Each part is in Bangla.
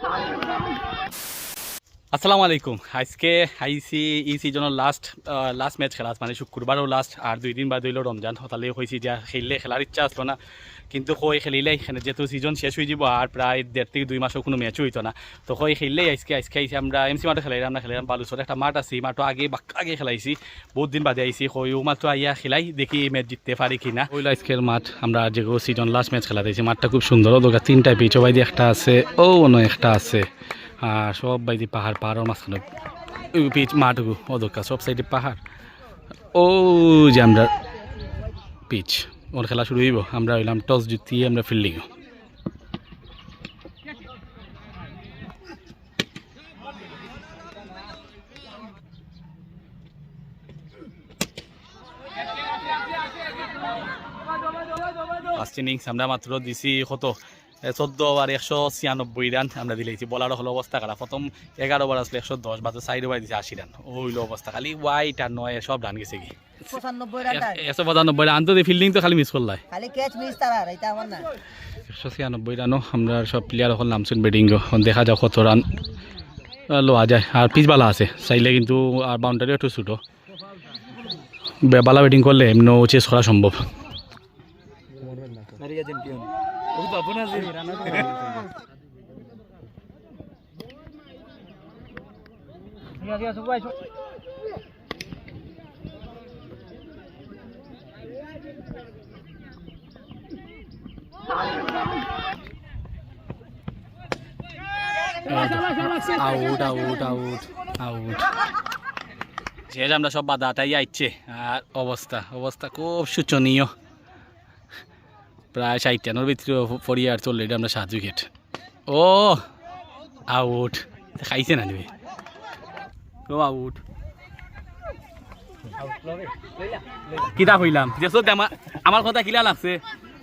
Thank you. আসসালামু আলাইকুম। আজকে আইসি ই সিজনের লাস্ট লাস্ট ম্যাচ খেলা মানে শুক্রবারও লাস্ট আর দুই দিন বাদ হইল রমজান। হতালে হয়েছি যে খেললে খেলার ইচ্ছা আসলো না। কিন্তু কই খেলিলে এখানে যেহেতু সিজন শেষ হয়ে যাব আর প্রায় দেড় থেকে দুই মাসও কোনো ম্যাচও হইতো না। তো কই খেললেই আজকে আজকে আইসি আমরা এমসি মাঠে খেলাই আমরা খেলাম বালুচর। একটা মাঠ আছে মাঠও আগে বাক্কা আগে খেলাইছি। বহুত দিন বাদে আইসি কই ও মাত্র আইয়া খেলাই, দেখি ম্যাচ জিততে পারি কি না ওইল আজকের মাঠ, আমরা যেগুলো সিজন লাস্ট ম্যাচ খেলা দিয়েছি মাঠটা খুব সুন্দর। ওদোকা তিনটা পিচ বাইদি একটা আছে, ও অন্য একটা আছে। আর সব বাইদি পাহাড় পাহাড়ের মাঝখানে পিচ মাঠগু অদকা সব সাইডে পাহাড়। ও যে আমরা পিচ, ওর খেলা শুরু হইব। আমরা হইলাম টস জিতিয়ে আমরা ফিল্ডিং ফার্স্ট ইনিংস আমরা মাত্র দিছি কত? চোদ্দ ওভার একশো ছিয়ানব্বই রান আমরা দিলেছি। বলার হলো অবস্থা খারাপ। প্রথম এগারো ওভার আসলে একশো দশ বাজে সাইড ওভার দিছে আশি রান। ওইলো অবস্থা। খালি হোয়াইট আর নয় সব রান গেছে কি একশো পঁচানব্বই রান। তো ফিল্ডিং তো খালি মিস করলাই খালি ক্যাচ মিস তারা এটা আমার না। একশো ছিয়ানব্বই রানও আমরা সব প্লেয়ার এখন নামছেন ব্যাটিং দেখা যাক কত রান লোয়া যায়। আর পিছবালা আছে। চাইলে কিন্তু আর বাউন্ডারি একটু ছোটো। বালা ব্যাটিং করলে এমনিও চেস করা সম্ভব। আউট আউট আউট আউট শেষ আমরা সব বাধাটাই আইছে আর অবস্থা অবস্থা খুব শোচনীয়। প্রায় ষাট রানের ভিতরে পড়িয়ে আর চললে আমরা সাত উইকেট ও আউট খাইছে না নিবে? ও আউট কিতা হইলাম দেখছ আমার কথা কিলা লাগছে।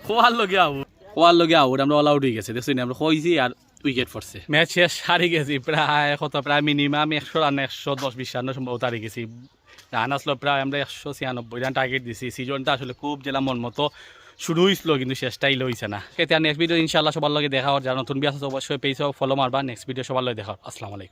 খোয়ার লগে আউট খোয়ার লগে আউট আমরা অল আউট হয়ে গেছে। দেখছ আমরা কইছি আর উইকেট পড়ছে ম্যাচ শেষ হারি গেছি, প্রায় কত, প্রায় মিনিমাম একশো রান একশো দশ, বিশ রান সম্ভবত হারি গেছি। রান আসলো প্রায় আমরা একশো ছিয়ানব্বই রান টার্গেট দিছি। সিজনটা আসলে খুব জেলা মন মতো শুরু হয়েছিল কিন্তু শেষটাই লইছে না সেটা নেক্সট ভিডিও ইনশাল্লাহ সবার লগে দেখা হওয়ার যারা নতুন বিয়াস অবশ্যই পেয়েছ ফলো মারবা নেক্সট ভিডিও সবার লগে দেখা হওয়ার। আসসালামু আলাইকুম